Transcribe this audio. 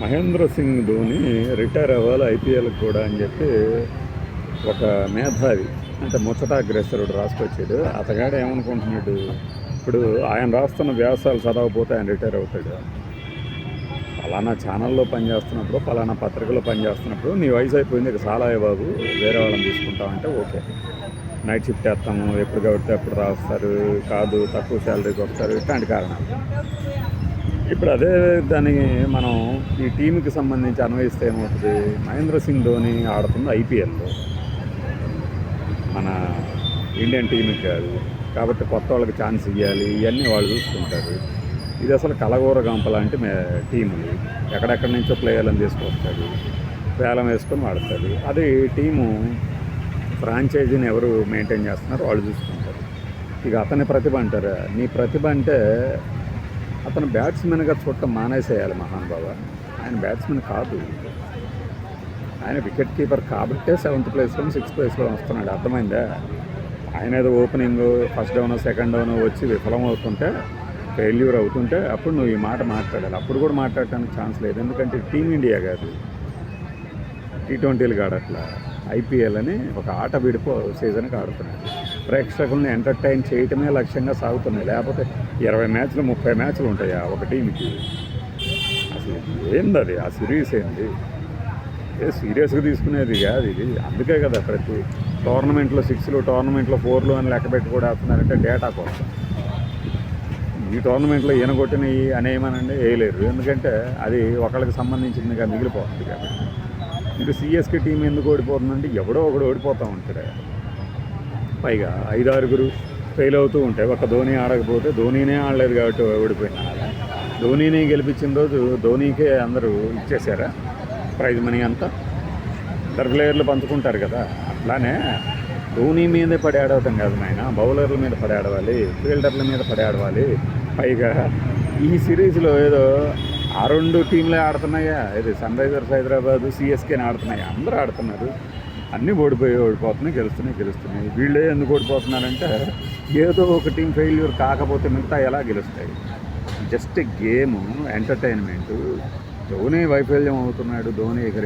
Mahindra Singh Dhoni retire అవ్వాలి IPL కూడా అని చెప్పి ఒక మేధావి అంటే ముచ్చటాగ్రస్తుడు రాసుకొచ్చాడు. అతగాడు ఏమనుకుంటున్నాడు? ఇప్పుడు ఆయన రాస్తున్న వ్యాసాలు చదవకపోతే ఆయన రిటైర్ అవుతాడు. పలానా ఛానల్లో పనిచేస్తున్నప్పుడు పలానా పత్రికలో పనిచేస్తున్నప్పుడు నీ వయసు అయిపోయింది ఇక చాలా బాబు వేరే వాళ్ళని తీసుకుంటామంటే ఓకే. నైట్ షిఫ్ట్ వేస్తాము ఎప్పుడు కాబట్టి అప్పుడు రాస్తారు కాదు తక్కువ శాలరీకి వస్తారు ఇట్లాంటి కారణాలు. ఇప్పుడు అదే దానికి మనం ఈ టీంకి సంబంధించి అన్వయిస్తే ఏమవుతుంది? మహేంద్ర సింగ్ ధోని ఆడుతుంది ఐపీఎల్లో మన ఇండియన్ టీంకి కాదు. కాబట్టి కొత్త వాళ్ళకి ఛాన్స్ ఇవ్వాలి ఇవన్నీ వాళ్ళు చూసుకుంటారు. ఇది అసలు కలగూర గంప లాంటి మే టీములు ఎక్కడెక్కడి నుంచో ప్లేయర్లను తీసుకొస్తాడు. వేలం వేసుకొని వాడతాడు. అది టీము ఫ్రాంచైజీని ఎవరు మెయింటైన్ చేస్తున్నారో వాళ్ళు చూసుకుంటారు. ఇక అతని ప్రతిభ అంటారు? నీ ప్రతిభ అంటే అతను బ్యాట్స్మెన్గా చూడటం మానేసేయాలి మహానుభావ ఆయన బ్యాట్స్మెన్ కాదు. ఆయన వికెట్ కీపర్ కాబట్టే సెవెంత్ ప్లేస్లో సిక్స్త్ ప్లేస్లో వస్తున్నాడు. అర్థమైందా? ఆయన ఏదో opening first down second down వచ్చి విఫలం అవుతుంటే ఫెయిల్యూర్ అవుతుంటే అప్పుడు నువ్వు ఈ మాట మాట్లాడాలి. అప్పుడు కూడా మాట్లాడటానికి ఛాన్స్ లేదు. ఎందుకంటే టీమిండియా కాదు. టీ ట్వంటీలు కాడట్లా. ఐపీఎల్ అని ఒక ఆట విడిపో సీజన్కి ఆడుతున్నాడు ప్రేక్షకుల్ని ఎంటర్టైన్ చేయటమే లక్ష్యంగా సాగుతున్నాయి. లేకపోతే ఇరవై మ్యాచ్లు ముప్పై మ్యాచ్లు ఉంటాయా ఒక టీంకి అసలు ఏంది అది ఆ సిరీస్ ఏంది? ఏ సీరియస్గా తీసుకునేది కాదు ఇది. అందుకే కదా ప్రతి టోర్నమెంట్లో సిక్స్లు టోర్నమెంట్లో ఫోర్లు అని లెక్క పెట్టి కూడా వేస్తున్నారంటే డేటా కోసం. ఈ టోర్నమెంట్లో ఈయన కొట్టినవి అనేయమనండి వేయలేరు ఎందుకంటే అది ఒకళ్ళకి సంబంధించిందిగా మిగిలిపోతుంది కాబట్టి. ఇంకా సిఎస్కే టీం ఎందుకు ఓడిపోతుందంటే ఎవడో ఒకడు ఓడిపోతూ ఉంటాడు. పైగా ఐదు ఆరుగురు ఫెయిల్ అవుతూ ఉంటాయి ఒక ధోని ఆడకపోతే ధోనీనే ఆడలేదు కాబట్టి ఓడిపోయినా. ధోనీని గెలిపించిన రోజు ధోనీకే అందరూ ఇచ్చేసారా ప్రైజ్ మనీ అంతా? ఇద్దరు ప్లేయర్లు పంచుకుంటారు కదా. అట్లానే ధోని మీదే పడి ఆడవటం కాదు నాయన. బౌలర్ల మీద పడి ఆడవాలి ఫీల్డర్ల మీద పడి ఆడవాలి. పైగా ఈ సిరీస్లో ఏదో ఆ రెండు టీంలే ఆడుతున్నాయా? ఇది సన్ రైజర్స్ హైదరాబాద్ సిఎస్కేని ఆడుతున్నాయి? అందరూ ఆడుతున్నారు. అన్నీ ఓడిపోయి ఓడిపోతున్నాయి గెలుస్తున్నాయి గెలుస్తున్నాయి. వీళ్ళే ఎందుకు ఓడిపోతున్నారంటే ఏదో ఒక టీం ఫెయిల్యూర్ కాకపోతే మిగతా ఎలా గెలుస్తాయి? జస్ట్ గేమ్ ఎంటర్టైన్మెంట్ ధోని వైఫల్యం అవుతున్నాడు ధోని ఇక